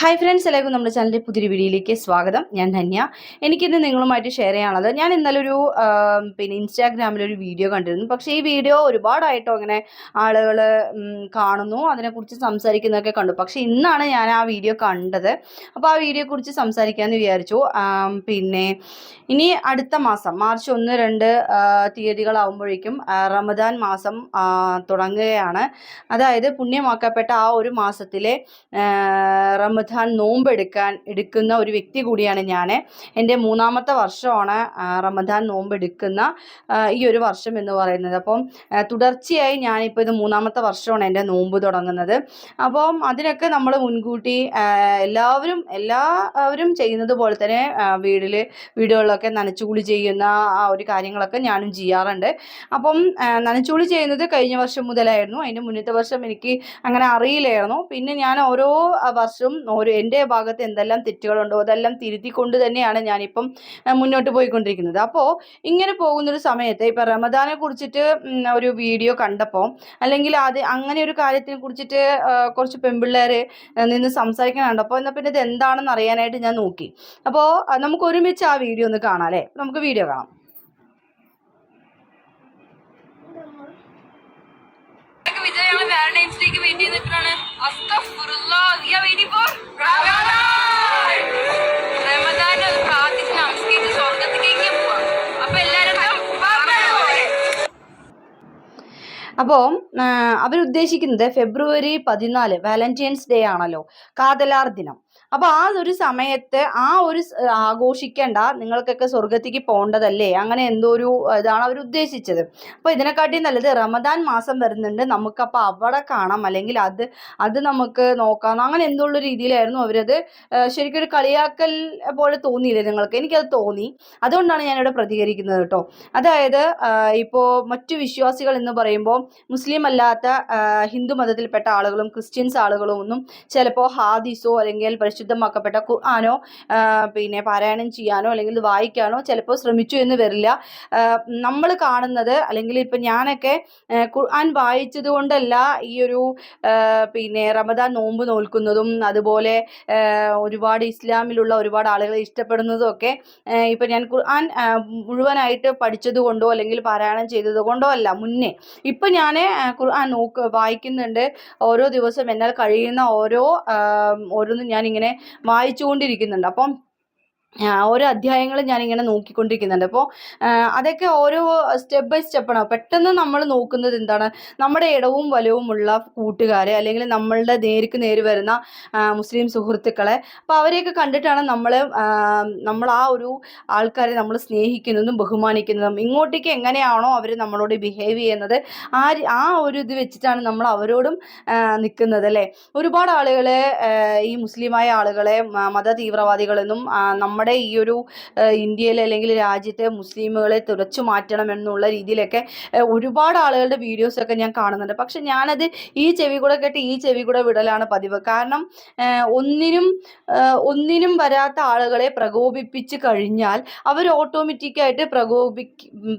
Hi friends എല്ലാവർക്കും നമ്മുടെ ചാനലിന്റെ പുതിയൊരു വീഡിയോയിലേക്ക് സ്വാഗതം. ഞാൻ ധന്യ. എനിക്കിന്ന് നിങ്ങളുമായിട്ട് ഷെയർ ചെയ്യാനുള്ളത് ഞാൻ ഇന്നലെ ഒരു പിന്നെ പിന്നെ ഇൻസ്റ്റാഗ്രാമിലൊരു വീഡിയോ കണ്ടിരുന്നു. പക്ഷേ ഈ വീഡിയോ ഒരുപാടായിട്ടോ അങ്ങനെ ആളുകൾ കാണുന്നു. അതിനെക്കുറിച്ച് സംസാരിക്കുന്നതൊക്കെ കണ്ടു. പക്ഷേ ഇന്നാണ് ഞാൻ ആ വീഡിയോ കണ്ടത്. അപ്പോൾ ആ വീഡിയോയെക്കുറിച്ച് സംസാരിക്കാമെന്ന് വിചാരിച്ചു. പിന്നെ ഇനി അടുത്ത മാസം മാർച്ച് ഒന്ന് രണ്ട് തീയതികളാവുമ്പോഴേക്കും റമദാൻ മാസം തുടങ്ങുകയാണ്. അതായത് പുണ്യമാക്കപ്പെട്ട ആ ഒരു മാസത്തിലെ ആ, റമദാൻ നോമ്പെടുക്കാൻ എടുക്കുന്ന ഒരു വ്യക്തി കൂടിയാണ് ഞാൻ എന്റെ മൂന്നാമത്തെ വർഷമാണ് റമദാൻ നോമ്പെടുക്കുന്ന ഈ ഒരു വർഷം എന്ന് പറയുന്നത്. അപ്പം തുടർച്ചയായി ഞാനിപ്പോൾ ഇത് മൂന്നാമത്തെ വർഷമാണ് എന്റെ നോമ്പ് തുടങ്ങുന്നത്. അപ്പം അതിനൊക്കെ നമ്മൾ മുൻകൂട്ടി എല്ലാവരും എല്ലാവരും ചെയ്യുന്നത് പോലെ തന്നെ വീട്ടിൽ വീടുകളിലൊക്കെ നനച്ചുകുളി ചെയ്യുന്ന ആ ഒരു കാര്യങ്ങളൊക്കെ ഞാനും ചെയ്യാറുണ്ട്. അപ്പം നനച്ചുകുളി ചെയ്യുന്നത് കഴിഞ്ഞ വർഷം മുതലായിരുന്നു. അതിന്റെ മുന്നത്തെ വർഷം എനിക്ക് അങ്ങനെ അറിയില്ലായിരുന്നു. പിന്നെ ഞാൻ ഓരോ വർഷവും ഓരോ എന്റെ ഭാഗത്ത് എന്തെല്ലാം തെറ്റുകളുണ്ടോ അതെല്ലാം തിരുത്തിക്കൊണ്ട് തന്നെയാണ് ഞാനിപ്പം മുന്നോട്ട് പോയിക്കൊണ്ടിരിക്കുന്നത്. അപ്പോൾ ഇങ്ങനെ പോകുന്നൊരു സമയത്ത് ഇപ്പം റമദാനെ കുറിച്ചിട്ട് ഒരു വീഡിയോ കണ്ടപ്പോൾ അല്ലെങ്കിൽ അത് അങ്ങനെ ഒരു കാര്യത്തിനെ കുറിച്ചിട്ട് കുറച്ച് പെൺപിള്ളേർ നിന്ന് സംസാരിക്കാൻ കണ്ടപ്പോൾ എന്നാൽ പിന്നെ ഇത് എന്താണെന്ന് അറിയാനായിട്ട് ഞാൻ നോക്കി. അപ്പോൾ നമുക്ക് ഒരുമിച്ച് ആ വീഡിയോ ഒന്ന് കാണാം അല്ലേ? നമുക്ക് വീഡിയോ കാണാം. ഡേക്ക് വെയിറ്റ് ചെയ്ത് റമദാൻ പ്രാർത്ഥിച്ച് നമസ്കരിച്ച് സ്വർഗത്തിലേക്ക് പോവാം. അപ്പൊ എല്ലാരും അപ്പോൾ അവരുദ്ദേശിക്കുന്നത് ഫെബ്രുവരി പതിനാല് വാലന്റൈൻസ് ഡേ ആണല്ലോ. കാതലാർ ദിനം. അപ്പോൾ ആ ഒരു സമയത്ത് ആ ഒരു ആഘോഷിക്കേണ്ട നിങ്ങൾക്കൊക്കെ സ്വർഗത്തേക്ക് പോകേണ്ടതല്ലേ? അങ്ങനെ എന്തോ ഒരു ഇതാണ് അവർ ഉദ്ദേശിച്ചത്. അപ്പൊ ഇതിനെക്കാട്ടി നല്ലത് റമദാൻ മാസം വരുന്നുണ്ട്. നമുക്കപ്പോൾ അവിടെ കാണാം. അല്ലെങ്കിൽ അത് അത് നമുക്ക് നോക്കാം. അങ്ങനെ എന്തോ ഉള്ള രീതിയിലായിരുന്നു അവരത് ശരിക്കും ഒരു കളിയാക്കൽ പോലെ തോന്നിയില്ലേ നിങ്ങൾക്ക്? എനിക്കത് തോന്നി. അതുകൊണ്ടാണ് ഞാനിവിടെ പ്രതികരിക്കുന്നത് കേട്ടോ. അതായത് ഇപ്പോൾ മറ്റു വിശ്വാസികൾ എന്ന് പറയുമ്പോൾ മുസ്ലിം അല്ലാത്ത ഹിന്ദു മതത്തിൽപ്പെട്ട ആളുകളും ക്രിസ്ത്യൻസ് ആളുകളും ഒന്നും ചിലപ്പോൾ ഹാദിസോ അല്ലെങ്കിൽ പരിശുദ്ധമാക്കപ്പെട്ട ഖുർആാനോ പിന്നെ പാരായണം ചെയ്യാനോ അല്ലെങ്കിൽ വായിക്കാനോ ചിലപ്പോൾ ശ്രമിച്ചു എന്ന് വരില്ല. നമ്മൾ കാണുന്നത് അല്ലെങ്കിൽ ഇപ്പം ഞാനൊക്കെ ഖുർആൻ വായിച്ചത് കൊണ്ടല്ല ഈ ഒരു പിന്നെ റമദാൻ നോമ്പ് നോൽക്കുന്നതും അതുപോലെ ഒരുപാട് ഇസ്ലാമിലുള്ള ഒരുപാട് ആളുകളെ ഇഷ്ടപ്പെടുന്നതും ഒക്കെ ഇപ്പം ഞാൻ ഖുർആൻ മുഴുവനായിട്ട് പഠിച്ചത് കൊണ്ടോ അല്ലെങ്കിൽ പാരായണം ചെയ്തത് കൊണ്ടോ അല്ല മുന്നേ. ഇപ്പം ഞാൻ ഖുർആൻ നോക്ക് വായിക്കുന്നുണ്ട്. ഓരോ ദിവസം എന്നാൽ കഴിയുന്ന ഓരോ ഓരോന്നും ഞാനിങ്ങനെ വായിച്ചുകൊണ്ടിരിക്കുന്നുണ്ട്. അപ്പം ഓരോ അധ്യായങ്ങളും ഞാനിങ്ങനെ നോക്കിക്കൊണ്ടിരിക്കുന്നുണ്ട്. അപ്പോൾ അതൊക്കെ ഓരോ സ്റ്റെപ്പ് ബൈ സ്റ്റെപ്പാണ്. പെട്ടെന്ന് നമ്മൾ നോക്കുന്നത് എന്താണ്? നമ്മുടെ ഇടവും വലവും ഉള്ള കൂട്ടുകാരെ അല്ലെങ്കിൽ നമ്മളുടെ നേർക്ക് നേര് വരുന്ന മുസ്ലിം സുഹൃത്തുക്കളെ. അപ്പോൾ അവരെയൊക്കെ കണ്ടിട്ടാണ് നമ്മൾ നമ്മൾ ആ ഒരു ആൾക്കാരെ നമ്മൾ സ്നേഹിക്കുന്നതും ബഹുമാനിക്കുന്നതും. ഇങ്ങോട്ടേക്ക് എങ്ങനെയാണോ അവർ നമ്മളോട് ബിഹേവ് ചെയ്യുന്നത് ആ ആ ഒരു ഇത് വെച്ചിട്ടാണ് നമ്മൾ അവരോടും നിൽക്കുന്നത് അല്ലേ? ഒരുപാട് ആളുകളെ ഈ മുസ്ലിമായ ആളുകളെ മത തീവ്രവാദികളെന്നും ആ, നമ്മുടെ ഈ ഒരു ഇന്ത്യയിൽ അല്ലെങ്കിൽ രാജ്യത്തെ മുസ്ലിമുകളെ തുറച്ചു മാറ്റണം എന്നുള്ള രീതിയിലൊക്കെ ഒരുപാട് ആളുകളുടെ വീഡിയോസൊക്കെ ഞാൻ കാണുന്നുണ്ട്. പക്ഷെ ഞാനത് ഈ ചെവി കൂടെ കേട്ട് ഈ ചെവി കൂടെ വിടലാണ് പതിവ്. കാരണം ഒന്നിനും ഒന്നിനും വരാത്ത ആളുകളെ പ്രകോപിപ്പിച്ച് കഴിഞ്ഞാൽ അവർ ഓട്ടോമാറ്റിക്കായിട്ട് പ്രകോപി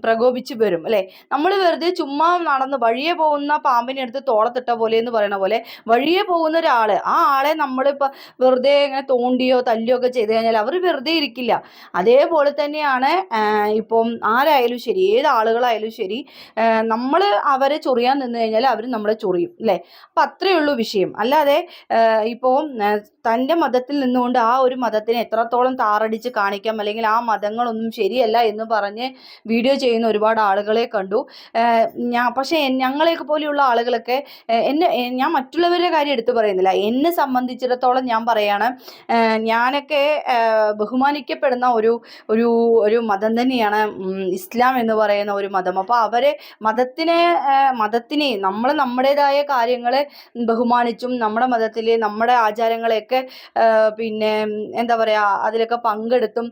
പ്രകോപിച്ച് വരും അല്ലേ? നമ്മൾ വെറുതെ ചുമ്മാ നടന്ന് വഴിയെ പോകുന്ന പാമ്പിനെ എടുത്ത് തോളത്തിട്ട പോലെ എന്ന് പറയുന്ന പോലെ വഴിയെ പോകുന്ന ഒരാൾ ആ ആളെ നമ്മളിപ്പോൾ വെറുതെ ഇങ്ങനെ തോണ്ടിയോ തല്ലിയോ ഒക്കെ ചെയ്ത് കഴിഞ്ഞാൽ അവർ വെറുതെ ഇരിക്കില്ല. അതേപോലെ തന്നെയാണ് ഇപ്പം ആരായാലും ശരി ഏത് ആളുകളായാലും ശരി നമ്മൾ അവരെ ചൊറിയാൻ നിന്ന് കഴിഞ്ഞാൽ അവർ നമ്മളെ ചൊറിയും അല്ലേ? അപ്പം അത്രയേ ഉള്ളൂ വിഷയം. അല്ലാതെ ഇപ്പോൾ തന്റെ മതത്തിൽ നിന്നുകൊണ്ട് ആ ഒരു മതത്തിനെ എത്രത്തോളം താറടിച്ച് കാണിക്കാം അല്ലെങ്കിൽ ആ മതങ്ങളൊന്നും ശരിയല്ല എന്ന് പറഞ്ഞ് വീഡിയോ ചെയ്യുന്ന ഒരുപാട് ആളുകളെ കണ്ടു. ഞാൻ പക്ഷേ ഞങ്ങളെയൊക്കെ പോലെയുള്ള ആളുകളൊക്കെ എന്നെ ഞാൻ മറ്റുള്ളവരുടെ കാര്യം എടുത്തു പറയുന്നില്ല. എന്നെ സംബന്ധിച്ചിടത്തോളം ഞാൻ പറയാണ് ഞാനൊക്കെ ഏഹ് ബഹുമാനിക്കപ്പെടുന്ന ഒരു ഒരു ഒരു മതം തന്നെയാണ് ഇസ്ലാം എന്ന് പറയുന്ന ഒരു മതം. അപ്പോൾ അവരെ മതത്തിനെ മതത്തിനെ നമ്മൾ നമ്മുടേതായ കാര്യങ്ങളെ ബഹുമാനിച്ചും നമ്മുടെ മതത്തിൽ നമ്മുടെ ആചാരങ്ങളെയൊക്കെ പിന്നെ എന്താ പറയുക അതിലൊക്കെ പങ്കെടുത്തും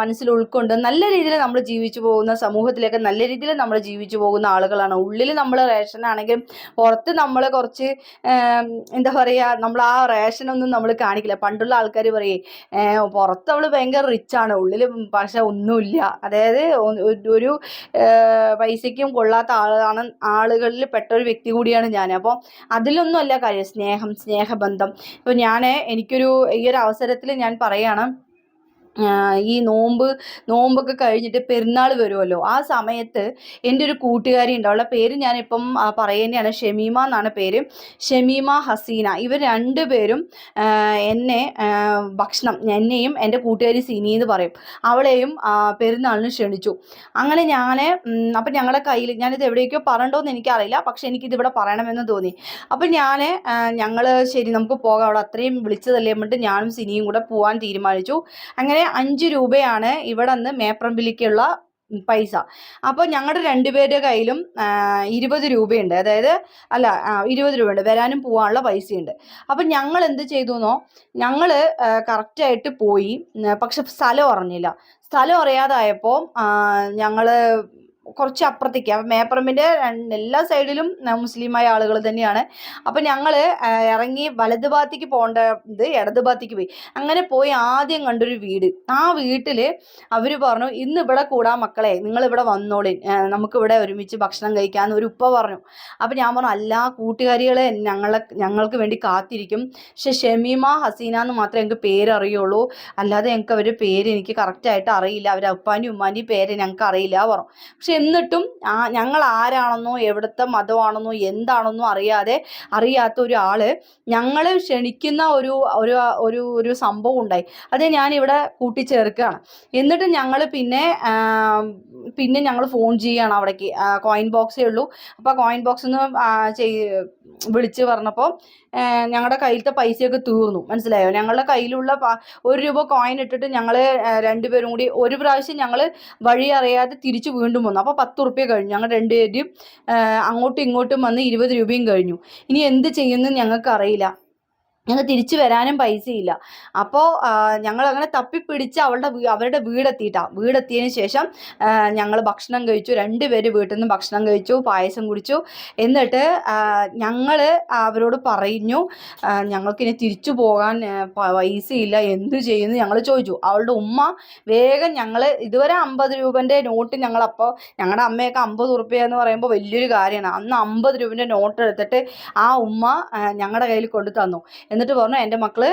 മനസ്സിൽ ഉൾക്കൊണ്ട് നല്ല രീതിയിൽ നമ്മൾ ജീവിച്ചു പോകുന്ന സമൂഹത്തിലൊക്കെ നല്ല രീതിയിൽ നമ്മൾ ജീവിച്ചു പോകുന്ന ആളുകളാണ്. ഉള്ളിൽ നമ്മൾ റേഷൻ റേഷനാണെങ്കിലും പുറത്ത് നമ്മൾ കുറച്ച് എന്താ പറയുക നമ്മൾ ആ റേഷനൊന്നും നമ്മൾ കാണിക്കില്ല. പണ്ടുള്ള ആൾക്കാർ പറയേ പുറത്ത് പുറത്ത് അവൾ ഭയങ്കര റിച്ചാണ് ഉള്ളിൽ പക്ഷെ ഒന്നുമില്ല. അതായത് ഒരു- പൈസയ്ക്കും കൊള്ളാത്ത ആളാണ് ആളുകളിൽ പെട്ട ഒരു വ്യക്തി കൂടിയാണ് ഞാൻ അപ്പോൾ അതിലൊന്നുമല്ല കാര്യം. സ്നേഹം സ്നേഹബന്ധം. ഇപ്പോൾ ഞാൻ എനിക്കൊരു ഈ ഒരു അവസരത്തിൽ ഞാൻ പറയാണ് ആ, ഈ നോമ്പ് നോമ്പൊക്കെ കഴിഞ്ഞിട്ട് പെരുന്നാൾ വരുമല്ലോ ആ സമയത്ത് എന്റെ ഒരു കൂട്ടുകാരി ഉണ്ട്. അവളുടെ പേര് ഞാനിപ്പം പറയുന്നതാണ് ഷമീമ എന്നാണ് പേര്. ഷമീമ ഹസീന. ഇവർ രണ്ടുപേരും പേരും എന്നെ ഭക്ഷണം എന്നെയും എന്റെ കൂട്ടുകാരി സിനി എന്ന് പറയും. അവളെയും പെരുന്നാളിന് ക്ഷണിച്ചു. അങ്ങനെ ഞാൻ അപ്പം ഞങ്ങളുടെ കയ്യിൽ ഞാനിത് എവിടേക്കോ പറയണ്ടോന്ന് എനിക്കറിയില്ല. പക്ഷെ എനിക്കിത് ഇവിടെ പറയണമെന്ന് തോന്നി. അപ്പം ഞാൻ ഞങ്ങൾ ശരി നമുക്ക് പോകാം. അവിടെ അത്രയും വിളിച്ചതല്ലേ എന്നിട്ട് ഞാനും സിനിയും കൂടെ പോകാൻ തീരുമാനിച്ചു. അങ്ങനെ അഞ്ച് രൂപയാണ് ഇവിടെ നിന്ന് മേപ്രമ്പിലേക്കുള്ള പൈസ. അപ്പോൾ ഞങ്ങളുടെ രണ്ടുപേരുടെ കയ്യിലും ഇരുപത് രൂപയുണ്ട്. അതായത് അല്ല ഇരുപത് രൂപയുണ്ട്. വരാനും പോകാനുള്ള പൈസയുണ്ട്. അപ്പം ഞങ്ങൾ എന്ത് ചെയ്തു എന്നോ ഞങ്ങൾ കറക്റ്റായിട്ട് പോയി. പക്ഷെ സ്ഥലം അറിഞ്ഞില്ല. സ്ഥലം അറിയാതായപ്പോൾ ഞങ്ങൾ കുറച്ച് അപ്പുറത്തേക്ക്. അപ്പം മേപ്പറമ്പിന്റെ എല്ലാ സൈഡിലും മുസ്ലിമായ ആളുകൾ തന്നെയാണ്. അപ്പം ഞങ്ങൾ ഇറങ്ങി വലത് ഭാഗത്തേക്ക് പോകേണ്ടത് ഇടത് ഭാഗത്തേക്ക് പോയി. അങ്ങനെ പോയി ആദ്യം കണ്ടൊരു വീട്. ആ വീട്ടിൽ അവർ പറഞ്ഞു ഇന്ന് ഇവിടെ കൂടാ മക്കളെ. നിങ്ങൾ ഇവിടെ വന്നോളി നമുക്കിവിടെ ഒരുമിച്ച് ഭക്ഷണം കഴിക്കാമെന്ന് ഒരു ഉപ്പ പറഞ്ഞു. അപ്പം ഞാൻ പറഞ്ഞു എല്ലാ കൂട്ടുകാരികളെ ഞങ്ങളെ ഞങ്ങൾക്ക് വേണ്ടി കാത്തിരിക്കും. പക്ഷെ ഷമീമ ഹസീന എന്ന് മാത്രമേ എനിക്ക് പേരറിയുള്ളൂ. അല്ലാതെ ഞങ്ങൾക്ക് അവരുടെ പേര് എനിക്ക് കറക്റ്റായിട്ട് അറിയില്ല. അവരുടെ ഉപ്പാന്റെയും ഉമ്മാന്റെയും പേര് ഞങ്ങൾക്ക് അറിയില്ല പറഞ്ഞു. പക്ഷെ എന്നിട്ടും ഞങ്ങൾ ആരാണെന്നോ എവിടുത്തെ മതമാണെന്നോ എന്താണെന്നോ അറിയാതെ അറിയാത്ത ഒരാൾ ഞങ്ങളെ ക്ഷണിക്കുന്ന ഒരു ഒരു ഒരു സംഭവം ഉണ്ടായി. അത് ഞാൻ ഇവിടെ കൂട്ടിച്ചേർക്കുകയാണ്. എന്നിട്ട് ഞങ്ങൾ പിന്നെ പിന്നെ ഞങ്ങൾ ഫോൺ ചെയ്യുകയാണ് അവിടേക്ക്. കോയിൻ ബോക്സേ ഉള്ളൂ. അപ്പോൾ കോയിൻ ബോക്സ് ചെയ് വിളിച്ച് പറഞ്ഞപ്പോൾ ഞങ്ങളുടെ കയ്യിലത്തെ പൈസയൊക്കെ തീർന്നു. മനസ്സിലായോ? ഞങ്ങളുടെ കയ്യിലുള്ള ഒരു രൂപ കോയിൻ ഇട്ടിട്ട് ഞങ്ങൾ രണ്ടുപേരും കൂടി ഒരു പ്രാവശ്യം ഞങ്ങൾ വഴി അറിയാതെ തിരിച്ച് വീണ്ടും വന്നു. അപ്പോൾ പത്ത് ഉറുപ്പ്യ കഴിഞ്ഞു. ഞങ്ങൾ രണ്ടുപേരും അങ്ങോട്ടും ഇങ്ങോട്ടും വന്ന് ഇരുപത് രൂപയും കഴിഞ്ഞു. ഇനി എന്ത് ചെയ്യുമെന്ന് ഞങ്ങൾക്ക് അറിയില്ല ഞങ്ങൾ തിരിച്ചു വരാനും പൈസയില്ല. അപ്പോൾ ഞങ്ങൾ അങ്ങനെ തപ്പിപ്പിടിച്ച് അവളുടെ അവരുടെ വീടെത്തിയിട്ടാണ് വീടെത്തിയതിന് ശേഷം ഞങ്ങൾ ഭക്ഷണം കഴിച്ചു. രണ്ടുപേര് വീട്ടിൽ നിന്ന് ഭക്ഷണം കഴിച്ചു പായസം കുടിച്ചു. എന്നിട്ട് ഞങ്ങൾ അവരോട് പറഞ്ഞു ഞങ്ങൾക്കിനി തിരിച്ചു പോകാൻ പൈസയില്ല. എന്ത് ചെയ്യുന്നു ഞങ്ങൾ ചോദിച്ചു. അവളുടെ ഉമ്മ വേഗം ഞങ്ങൾ ഇതുവരെ അമ്പത് രൂപന്റെ നോട്ട് ഞങ്ങളപ്പോൾ ഞങ്ങളുടെ അമ്മയൊക്കെ അമ്പത് ഉറുപ്പ്യ എന്ന് പറയുമ്പോൾ വലിയൊരു കാര്യമാണ്. അന്ന് അമ്പത് രൂപന്റെ നോട്ട് എടുത്തിട്ട് ആ ഉമ്മ ഞങ്ങളുടെ കയ്യിൽ കൊണ്ടു തന്നു എന്നിട്ട് പറഞ്ഞു എന്റെ മക്കൾ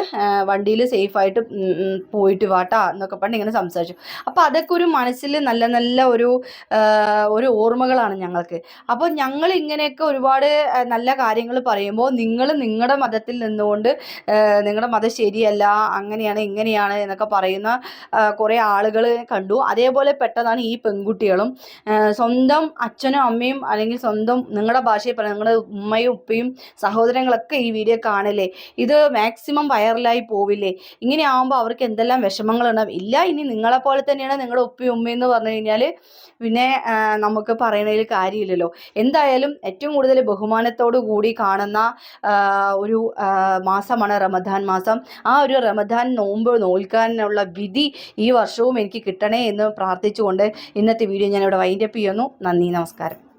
വണ്ടിയിൽ സേഫായിട്ട് പോയിട്ട് വാട്ടാ എന്നൊക്കെ പറഞ്ഞ് ഇങ്ങനെ സംസാരിച്ചു. അപ്പോൾ അതൊക്കെ ഒരു മനസ്സിൽ നല്ല നല്ല ഒരു ഒരു ഓർമ്മകളാണ് ഞങ്ങൾക്ക്. അപ്പോൾ ഞങ്ങൾ ഇങ്ങനെയൊക്കെ ഒരുപാട് നല്ല കാര്യങ്ങൾ പറയുമ്പോൾ നിങ്ങൾ നിങ്ങളുടെ മതത്തിൽ നിന്നുകൊണ്ട് നിങ്ങളുടെ മതം ശരിയല്ല അങ്ങനെയാണ് ഇങ്ങനെയാണ് എന്നൊക്കെ പറയുന്ന കുറേ ആളുകൾ കണ്ടു. അതേപോലെ പെട്ടതാണ് ഈ പെൺകുട്ടികളും. സ്വന്തം അച്ഛനും അമ്മയും അല്ലെങ്കിൽ സ്വന്തം നിങ്ങളുടെ ഭാഷയിൽ പറയുന്ന നിങ്ങളുടെ ഉമ്മയും ഉപ്പയും സഹോദരങ്ങളൊക്കെ ഈ വീഡിയോ കാണില്ലേ? ഇത് മാക്സിമം വൈറലായി പോവില്ലേ? ഇങ്ങനെ ആകുമ്പോൾ അവർക്ക് എന്തെല്ലാം വിഷമങ്ങളുണ്ടാവും? ഇല്ല ഇനി നിങ്ങളെ പോലെ തന്നെയാണ് നിങ്ങളുടെ ഉപ്പയും എന്ന് പറഞ്ഞു കഴിഞ്ഞാൽ പിന്നെ നമുക്ക് പറയുന്നതിൽ കാര്യമില്ലല്ലോ. എന്തായാലും ഏറ്റവും കൂടുതൽ ബഹുമാനത്തോടു കൂടി കാണുന്ന ഒരു മാസമാണ് റമദാൻ മാസം. ആ ഒരു റമദാൻ നോമ്പ് നോൽക്കാനുള്ള വിധി ഈ വർഷവും എനിക്ക് കിട്ടണേ എന്ന് പ്രാർത്ഥിച്ചുകൊണ്ട് ഇന്നത്തെ വീഡിയോ ഞാനിവിടെ വൈൻഡപ്പ് ചെയ്യുന്നു. നന്ദി നമസ്കാരം.